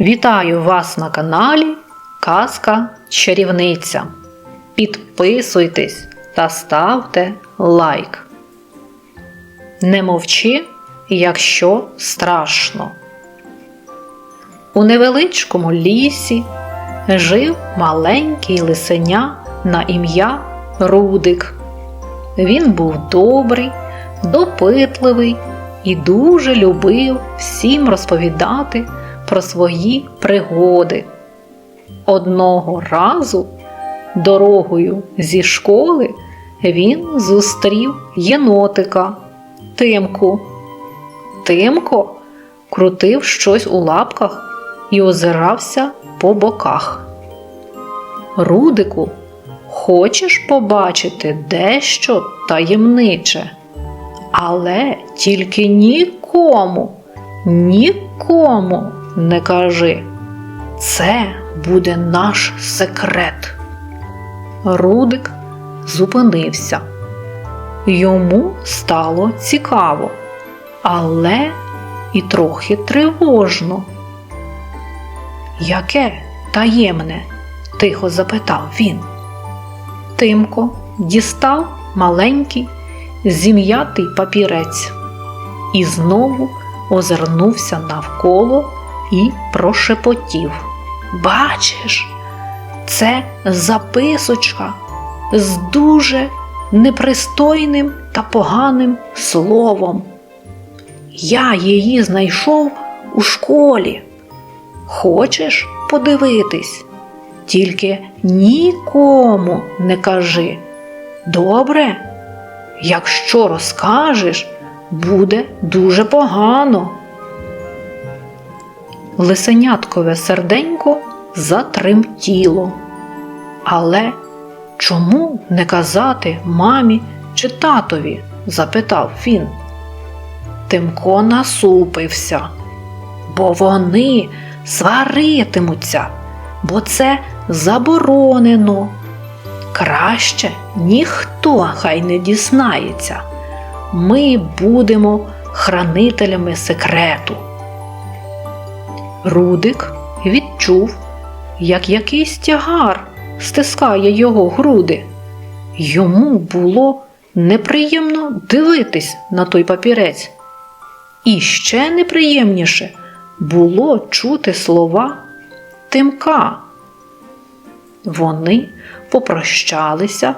Вітаю вас на каналі Казка Чарівниця. Підписуйтесь та ставте лайк. Не мовчи, якщо страшно. У невеличкому лісі жив маленький лисеня на ім'я Рудик. Він був добрий, допитливий і дуже любив всім розповідати про свої пригоди. Одного разу дорогою зі школи він зустрів єнотика Тимку. Тимко крутив щось у лапках і озирався по боках. Рудику, хочеш побачити дещо таємниче, але тільки нікому, нікому не кажи. Це буде наш секрет. Рудик зупинився. Йому стало цікаво, але і трохи тривожно. Яке таємне? тихо запитав він. Тимко дістав маленький зім'ятий папірець і знову озирнувся навколо і прошепотів. Бачиш, це записочка з дуже непристойним та поганим словом. Я її знайшов у школі. Хочеш подивитись? Тільки нікому не кажи. Добре? Якщо розкажеш, буде дуже погано. Лисеняткове серденько затремтіло. Але чому не казати мамі чи татові? запитав він. Тимко насупився, бо вони сваритимуться, бо це заборонено. Краще ніхто хай не дізнається. Ми будемо хранителями секрету. Рудик відчув, як якийсь тягар стискає його груди. Йому було неприємно дивитись на той папірець. І ще неприємніше було чути слова Тимка. Вони попрощалися,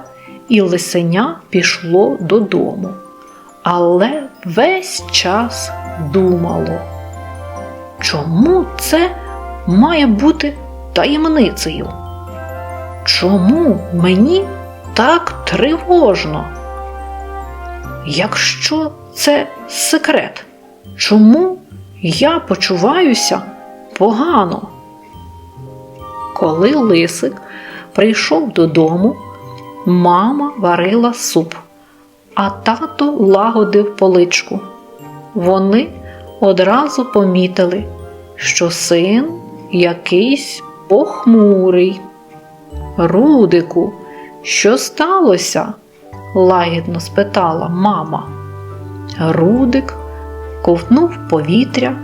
і лисеня пішло додому, але весь час думало. Чому це має бути таємницею? Чому мені так тривожно? Якщо це секрет, чому я почуваюся погано? Коли лисик прийшов додому, мама варила суп, а тато лагодив поличку. Вони одразу помітили, що син якийсь похмурий. Рудику, що сталося? лагідно спитала мама. Рудик ковтнув повітря,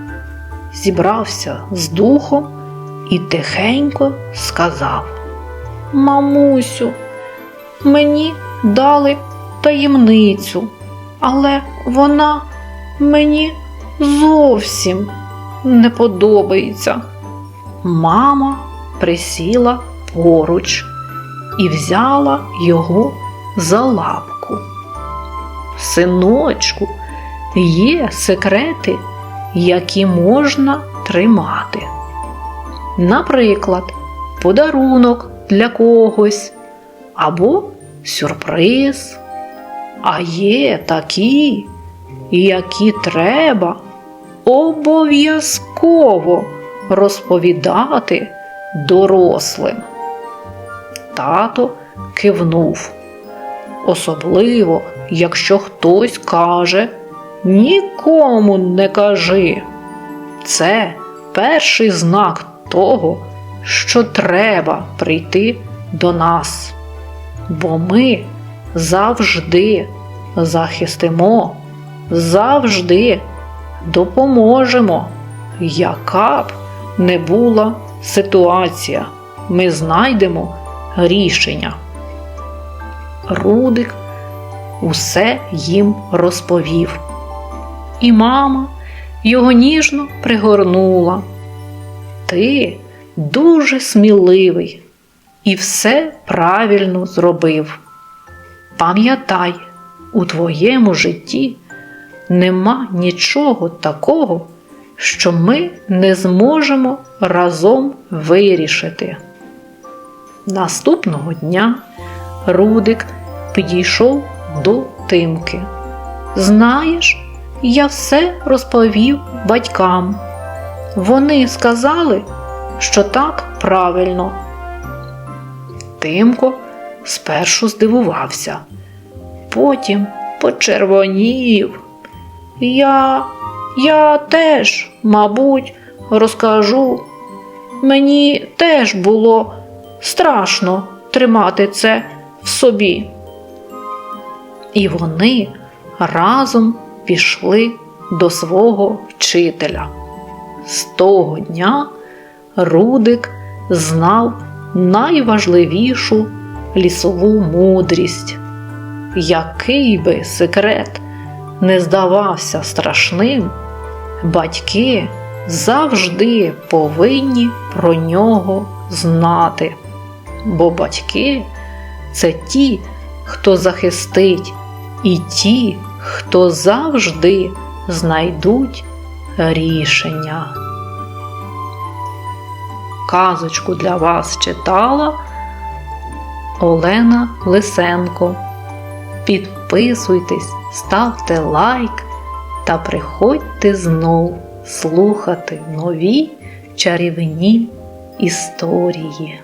зібрався з духом і тихенько сказав: Мамусю, мені дали таємницю, але вона мені зовсім не подобається. Мама присіла поруч і взяла його за лапку. Синочку, є секрети, які можна тримати. Наприклад, подарунок для когось або сюрприз. А є такі, які треба обов'язково розповідати дорослим. Тато кивнув. Особливо, якщо хтось каже нікому не кажи. Це перший знак того, що треба прийти до нас, бо ми завжди захистимо, завжди допоможемо, яка б не була ситуація, ми знайдемо рішення. Рудик усе їм розповів. І мама його ніжно пригорнула. Ти дуже сміливий і все правильно зробив. Пам'ятай, у твоєму житті нема нічого такого, що ми не зможемо разом вирішити. Наступного дня Рудик підійшов до Тимки. Знаєш, я все розповів батькам. Вони сказали, що так правильно. Тимко спершу здивувався, потім почервонів. Я, я теж, мабуть, розкажу. Мені теж було страшно тримати це в собі. І вони разом пішли до свого вчителя. З того дня Рудик знав найважливішу лісову мудрість. Який би секрет не здавався страшним, батьки завжди повинні про нього знати. Бо батьки це ті, хто захистить, і ті, хто завжди знайдуть рішення. Казочку для вас читала Олена Лисенко. Підписуйтесь, ставте лайк та приходьте знов слухати нові чарівні історії.